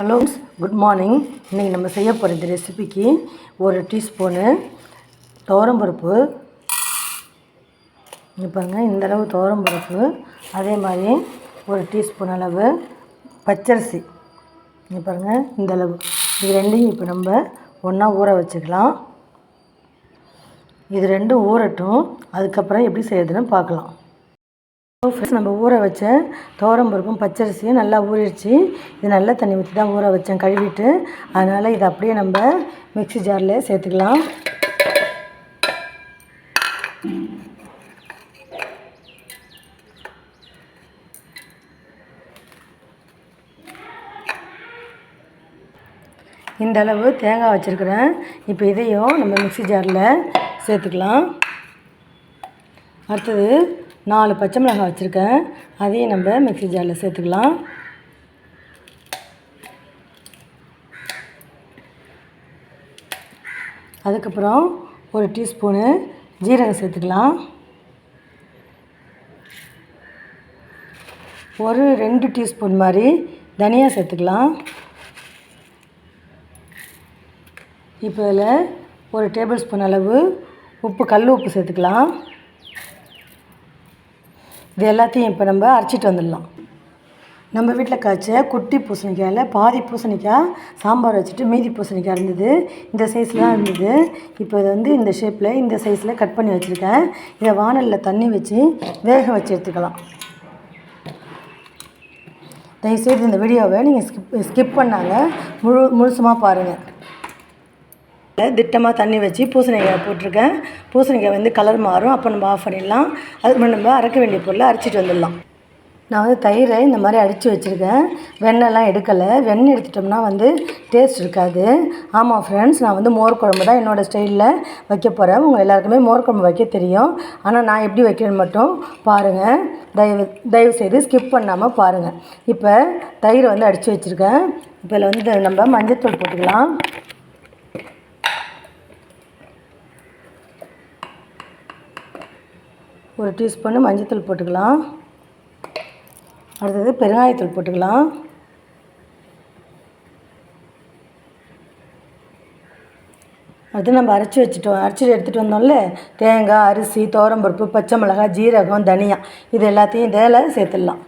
Hello good morning இன்றைக்கி நம்ம செய்ய போகிற இந்த ரெசிபிக்கு ஒரு டீஸ்பூனு துவரம்பருப்பு இங்கே பாருங்கள் இந்த அளவு துவரம்பருப்பு அதே மாதிரி ஒரு டீஸ்பூன் அளவு பச்சரிசி. இங்கே பாருங்கள் இந்த அளவு. இது ரெண்டையும் இப்போ நம்ம ஒன்றா ஊற வச்சுக்கலாம். இது ரெண்டும் ஊறட்டும் அதுக்கப்புறம் எப்படி செய்யறதுன்னு பார்க்கலாம். ஃப்ரெண்ட்ஸ் நம்ம ஊற வச்ச துவரம் பருப்பும் பச்சரிசியும் நல்லா ஊறிடுச்சு. இது நல்லா தண்ணி ஊற்றி தான் ஊற வச்சேன் கழுவிட்டு. அதனால் இதை அப்படியே நம்ம மிக்ஸி ஜாரில் சேர்த்துக்கலாம். இந்த அளவு தேங்காய் வச்சுருக்கிறேன். இப்போ இதையும் நம்ம மிக்ஸி ஜாரில் சேர்த்துக்கலாம். அடுத்தது நாலு பச்சை மிளகாய் வச்சுருக்கேன். அதையும் நம்ம மிக்ஸி ஜாரில் சேர்த்துக்கலாம். அதுக்கப்புறம் ஒரு டீஸ்பூனு ஜீரகம் சேர்த்துக்கலாம். ஒரு ரெண்டு டீஸ்பூன் மாதிரி தனியா சேர்த்துக்கலாம். இப்போ இதில் ஒரு டேபிள் ஸ்பூன் அளவு உப்பு கல் உப்பு சேர்த்துக்கலாம். இது எல்லாத்தையும் இப்போ நம்ம அரைச்சிட்டு வந்துடலாம். நம்ம வீட்டில் காய்ச்ச குட்டி பூசணிக்காயில் பாதி பூசணிக்காய் சாம்பார் வச்சுட்டு மீதி பூசணிக்காய் இருந்தது. இந்த சைஸில் தான் இருந்தது. இப்போ இதை வந்து இந்த ஷேப்பில் இந்த சைஸில் கட் பண்ணி வச்சுருக்கேன். இதை வானலில் தண்ணி வச்சு வேக வச்சு எடுத்துக்கலாம். தயவுசெய்து இந்த வீடியோவை நீங்கள் ஸ்கிப் ஸ்கிப் பண்ணாங்க முழு முழுசுமாக பாருங்கள் திட்டமாக தண்ணி வச்சு பூசணிக்காய் போட்டிருக்கேன். பூசணிக்காய் வந்து கலர் மாறும். அப்போ நம்ம ஆஃப் பண்ணிடலாம். அதுக்கு நம்ம அரைக்க வேண்டிய பொருளை அரைச்சிட்டு வந்துடலாம். நான் வந்து தயிரை இந்த மாதிரி அடித்து வச்சுருக்கேன். வெண்ணெய்லாம் எடுக்கலை. வெண்ணெய் எடுத்துட்டோம்னா வந்து டேஸ்ட் இருக்காது. ஆமாம் ஃப்ரெண்ட்ஸ் நான் வந்து மோர் குழம்பு தான் என்னோடய ஸ்டைலில் வைக்க போகிறேன் உங்கள் எல்லாருக்குமே மோர் குழம்பு வைக்க தெரியும். ஆனால் நான் எப்படி வைக்கிறேன்னு மட்டும் பாருங்கள் தயவு தயவு செய்து ஸ்கிப் பண்ணாமல் பாருங்கள் இப்போ தயிரை வந்து அடித்து வச்சுருக்கேன். இப்போ இதில் வந்து நம்ம மஞ்சத்தூள் போட்டுக்கலாம். ஒரு டீஸ்பூன் மஞ்சத்தூள் போட்டுக்கலாம். அடுத்தது பெருங்காயத்தூள் போட்டுக்கலாம். அடுத்து நம்ம அரைச்சி வச்சுட்டோம். அரைச்சி எடுத்துகிட்டு வந்தோம்ல? தேங்காய் அரிசி தோரம்பருப்பு பச்சை மிளகாய் ஜீரகம் தனியா. இது எல்லாத்தையும் இதில் சேர்த்துடலாம்.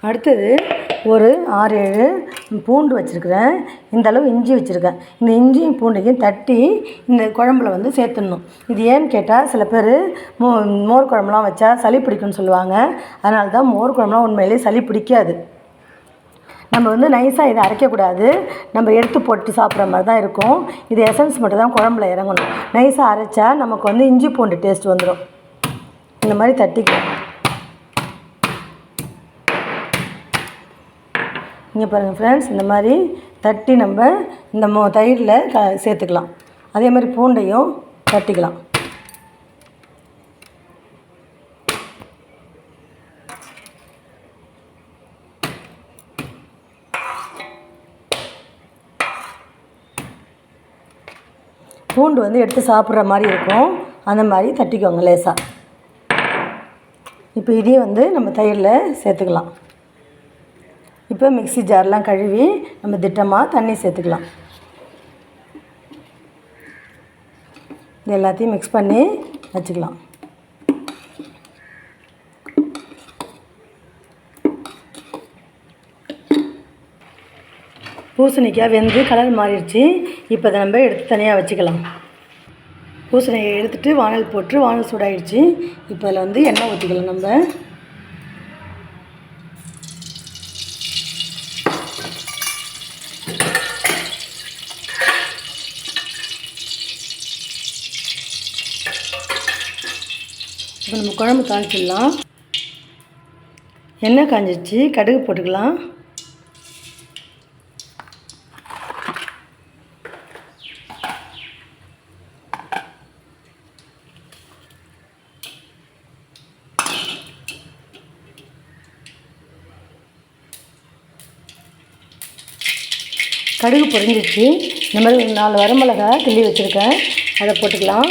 அடுத்தது ஒரு ஆறு ஏழு பூண்டு வச்சுருக்குறேன். இந்த அளவு இஞ்சி வச்சுருக்கேன். இந்த இஞ்சியும் பூண்டையும் தட்டி இந்த குழம்புல வந்து சேர்த்துடணும். இது ஏன்னு கேட்டால் சில பேர் மோ மோர் குழம்புலாம் வச்சா சளி பிடிக்கும்னு சொல்லுவாங்க. அதனால தான் மோர் குழம்புலாம் உண்மையிலேயே சளி பிடிக்காது. நம்ம வந்து நைஸாக இதை அரைக்கக்கூடாது. நம்ம எடுத்து போட்டு சாப்பிட்ற மாதிரி தான் இருக்கும். இது எசன்ஸ் மட்டும் தான் குழம்புல இறங்கணும். நைஸாக அரைச்சா நமக்கு வந்து இஞ்சி பூண்டு டேஸ்ட் வந்துடும் இந்த மாதிரி தட்டிக்கலாம். இங்கே பாருங்கள் ஃப்ரெண்ட்ஸ் இந்த மாதிரி தட்டி நம்ம இந்த மோ தயிரில் க சேர்த்துக்கலாம். அதே மாதிரி பூண்டையும் தட்டிக்கலாம். பூண்டு வந்து எடுத்து சாப்பிட்ற மாதிரி இருக்கும். அந்த மாதிரி தட்டிக்கோங்க லேசாக இப்போ இதையும் வந்து நம்ம தயிரில் சேர்த்துக்கலாம். இப்போ மிக்ஸி ஜார்லாம் கழுவி நம்ம திட்டமாக தண்ணி சேர்த்துக்கலாம். இது எல்லாத்தையும் மிக்ஸ் பண்ணி வச்சுக்கலாம். பூசணிக்காய் வெந்து கலர் மாறிடுச்சு. இப்போ அதை நம்ம எடுத்து தனியாக வச்சுக்கலாம். பூசணியை எடுத்துகிட்டு வானல் போட்டு வானல் சூடாயிடுச்சு. இப்போ அதில் வந்து எண்ணெய் ஊற்றிக்கலாம் நம்ம. நம்ம குழம்பு தாளிச்சிடலாம் எண்ணெய் காஞ்சிச்சு கடுகு போட்டுக்கலாம். கடுகு பொரிஞ்சிச்சு இந்த மாதிரி ஒரு நாலு வரமிளகா கிள்ளி வச்சுருக்கேன். அதை போட்டுக்கலாம்.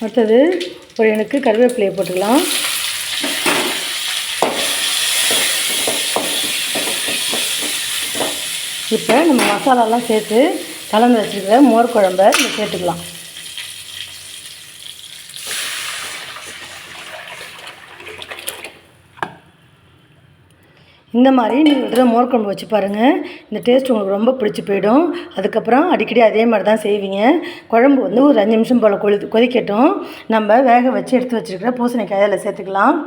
அடுத்தது ஒரு எனக்கு கருவேப்பிலையை போட்டுக்கலாம். இப்போ நம்ம மசாலாலாம் சேர்த்து கலந்து வச்சுருக்கிற மோர் குழம்பை சேர்த்துக்கலாம். இந்த மாதிரி நீங்கள் ஒரு தடவை மோர் குழம்பு வச்சு பாருங்கள் இந்த டேஸ்ட் உங்களுக்கு ரொம்ப பிடிச்சி போயிடும். அதுக்கப்புறம் அடிக்கடி அதே மாதிரி தான் செய்வீங்க. குழம்பு வந்து ஒரு அஞ்சு நிமிஷம் போல் கொதி கொதிக்கட்டும். நம்ம வேக வச்சு எடுத்து வச்சுருக்கிற பூசணிக்காய் அதில் சேர்த்துக்கலாம்.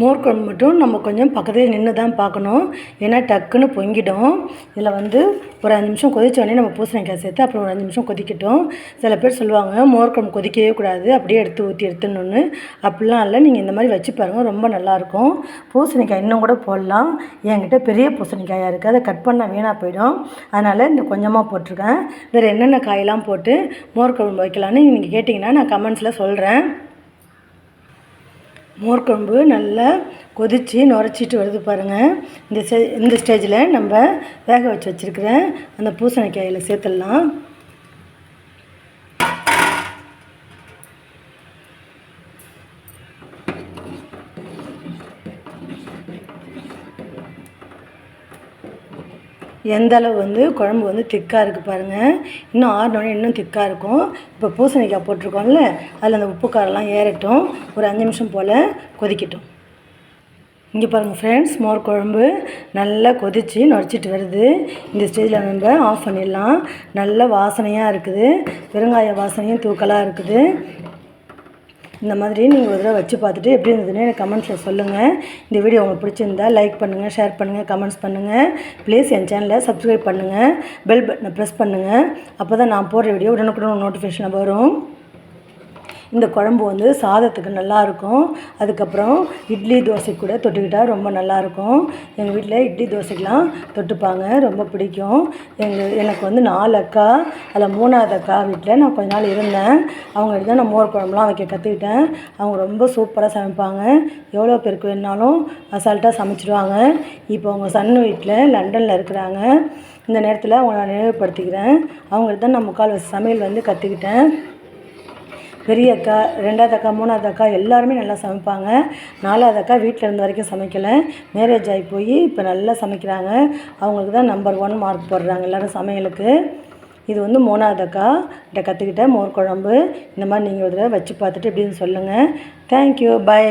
மோர் குழம்பு மட்டும் நம்ம கொஞ்சம் பக்கத்தில் நின்று தான் பார்க்கணும். ஏன்னா டக்குன்னு பொங்கிடும். இதில் வந்து ஒரு அஞ்சு நிமிஷம் கொதிச்சோடனே நம்ம பூசணிக்காய் சேர்த்து அப்புறம் ஒரு அஞ்சு நிமிஷம் கொதிக்கட்டும். சில பேர் சொல்லுவாங்க மோர் குழம்பு கொதிக்கவே கூடாது. அப்படியே எடுத்து ஊற்றி எடுத்துடணுன்னு அப்படிலாம் இல்லை. நீங்கள் இந்த மாதிரி வச்சு பாருங்கள் ரொம்ப நல்லாயிருக்கும் பூசணிக்காய் இன்னும் கூட போடலாம். என்கிட்ட பெரிய பூசணிக்காயாக இருக்குது அதை கட் பண்ணால் வீணாக போயிடும். அதனால் இந்த கொஞ்சமாக போட்டிருக்கேன். வேறு என்னென்ன காயெல்லாம் போட்டு மோர் குழம்பு வைக்கலான்னு நீங்கள் கேட்டிங்கன்னா நான் கமெண்ட்ஸில் சொல்கிறேன் மோர்கொம்பு நல்லா கொதித்து நுரைச்சிட்டு வருது பாருங்கள் இந்த ஸ்டே இந்த ஸ்டேஜில் நம்ம வேக வச்சு வச்சுருக்கிற அந்த பூசணிக்காயில் சேர்த்துடலாம். எந்த அளவு வந்து குழம்பு வந்து திக்காக இருக்குது பாருங்கள் இன்னும் ஆறினோடனே இன்னும் திக்காக இருக்கும். இப்போ பூசணிக்காய் போட்டிருக்கோம்ல அதில் அந்த உப்பு காரெல்லாம் ஏறட்டும். ஒரு அஞ்சு நிமிஷம் போல் கொதிக்கட்டும். இங்கே பாருங்கள் ஃப்ரெண்ட்ஸ் மோர் குழம்பு நல்லா கொதித்து நொடிச்சிட்டு வருது. இந்த ஸ்டேஜில் நம்ம ஆஃப் பண்ணிடலாம். நல்ல வாசனையாக இருக்குது. பெருங்காய வாசனையும் தூக்கலாக இருக்குது. இந்த மாதிரி நீங்கள் ஒரு தடவை வச்சு பார்த்துட்டு எப்படி இருந்ததுன்னு எனக்கு கமெண்ட்ஸில் சொல்லுங்கள் இந்த வீடியோ உங்களுக்கு பிடிச்சிருந்தா லைக் பண்ணுங்கள் ஷேர் பண்ணுங்கள் கமெண்ட்ஸ் பண்ணுங்கள் ப்ளீஸ் என் சேனலை சப்ஸ்கிரைப் பண்ணுங்கள் பெல் பட்டனை ப்ரெஸ் பண்ணுங்கள் அப்போ தான் நான் போடுற வீடியோ உடனுக்குடன் நோட்டிஃபிகேஷன் வரும். இந்த குழம்பு வந்து சாதத்துக்கு நல்லாயிருக்கும். அதுக்கப்புறம் இட்லி தோசை கூட தொட்டுக்கிட்டால் ரொம்ப நல்லாயிருக்கும். எங்கள் வீட்டில் இட்லி தோசைக்கெலாம் தொட்டுப்பாங்க ரொம்ப பிடிக்கும். எங்கள் எனக்கு வந்து நாலு அக்கா அதில் மூணாவது அக்கா வீட்டில் நான் கொஞ்ச நாள் இருந்தேன். அவங்ககிட்ட தான் நான் மோர் குழம்புலாம் வைக்க கற்றுக்கிட்டேன் அவங்க ரொம்ப சூப்பராக சமைப்பாங்க. எவ்வளோ பேருக்கு வேணாலும் அசால்ட்டாக சமைச்சிடுவாங்க இப்போ அவங்க சன் வீட்டில் லண்டனில் இருக்கிறாங்க. இந்த நேரத்தில் அவங்கள நான் நினைவுபடுத்திக்கிறேன். அவங்கள்ட்ட தான் நான் முக்கால் சமையல் வந்து கற்றுக்கிட்டேன் பெரிய அக்கா ரெண்டாவது அக்கா மூணாவது அக்கா எல்லாருமே நல்லா சமைப்பாங்க. நாலாவது அக்கா வீட்டில் இருந்த வரைக்கும் சமைக்கலை. மேரேஜ் ஆகி போய் இப்போ நல்லா சமைக்கிறாங்க. அவங்களுக்கு தான் நம்பர் ஒன் மார்க் போடுறாங்க எல்லோரும் சமையலுக்கு. இது வந்து மூணாவது அக்கா. கிட்ட கற்றுக்கிட்ட மோர் குழம்பு. இந்த மாதிரி நீங்கள் ஒரு தடவை வச்சு பார்த்துட்டு எப்படின்னு சொல்லுங்கள் தேங்க்யூ பாய்